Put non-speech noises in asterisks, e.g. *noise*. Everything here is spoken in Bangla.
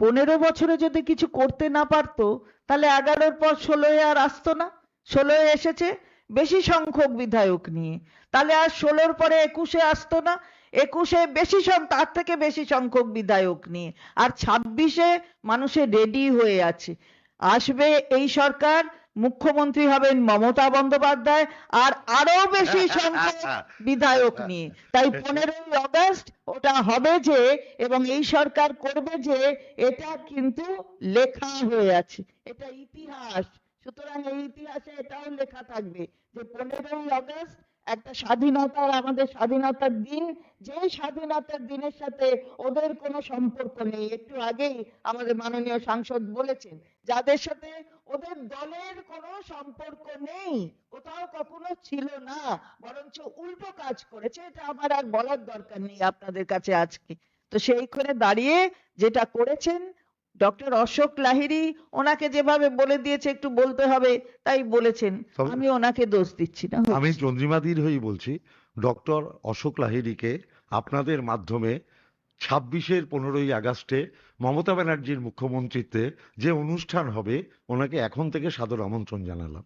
পনেরো বছরে যদি কিছু করতে না পারতো, তাহলে এগারোর পর ষোলোয় আর আসতো না। ষোলোয় এসেছে বেশি সংখ্যক বিধায়ক নিয়ে। তাহলে আর ষোলোর পরে একুশে আসতো না। একুশে বেশি তার থেকে বেশি সংখ্যক বিধায়ক নিয়ে। আর ছাব্বিশে মানুষের রেডি হয়ে আছে। আসবে এই সরকার মুখ্যমন্ত্রী হবেন মমতা বন্দ্যোপাধ্যায় আর আরও বেশি *laughs* সংখ্যক বিধায়ক নিয়ে। তাই পনেরোই অগস্ট ওটা হবে যে এবং এই সরকার করবে যে এটা কিন্তু লেখা হয়ে আছে। এটা ইতিহাস। সুতরাং এই ইতিহাসে এটাও লেখা থাকবে যে পনেরোই অগস্ট একটা স্বাধীনতার আমাদের স্বাধীনতার দিন। যে স্বাধীনতার দিনের সাথে ওদের কোনো সম্পর্ক নেই। একটু আগেই আমাদের মাননীয় সাংসদ বলেছেন যাদের সাথে ওদের দলের কোনো সম্পর্ক নেই। কোথাও কখনো ছিল না বরঞ্চ উল্টো কাজ করেছে। এটা আমার আর বলার দরকার নেই আপনাদের কাছে আজকে। তো সেই করে দাঁড়িয়ে যেটা করেছেন ডক্টর অশোক লাহিড়ী ওনাকে যেভাবে বলে দিয়েছে একটু বলতে হবে তাই বলেছেন। আমি ওনাকে দোষ দিচ্ছি না। আমি চন্দ্রিমাদির হয়েই বলছি ডক্টর অশোক লাহিড়ীকে আপনাদের মাধ্যমে ছাব্বিশের পনেরোই আগস্টে মমতা ব্যানার্জির মুখ্যমন্ত্রীত্বে যে অনুষ্ঠান হবে, ওনাকে এখন থেকে সাদর আমন্ত্রণ জানালাম।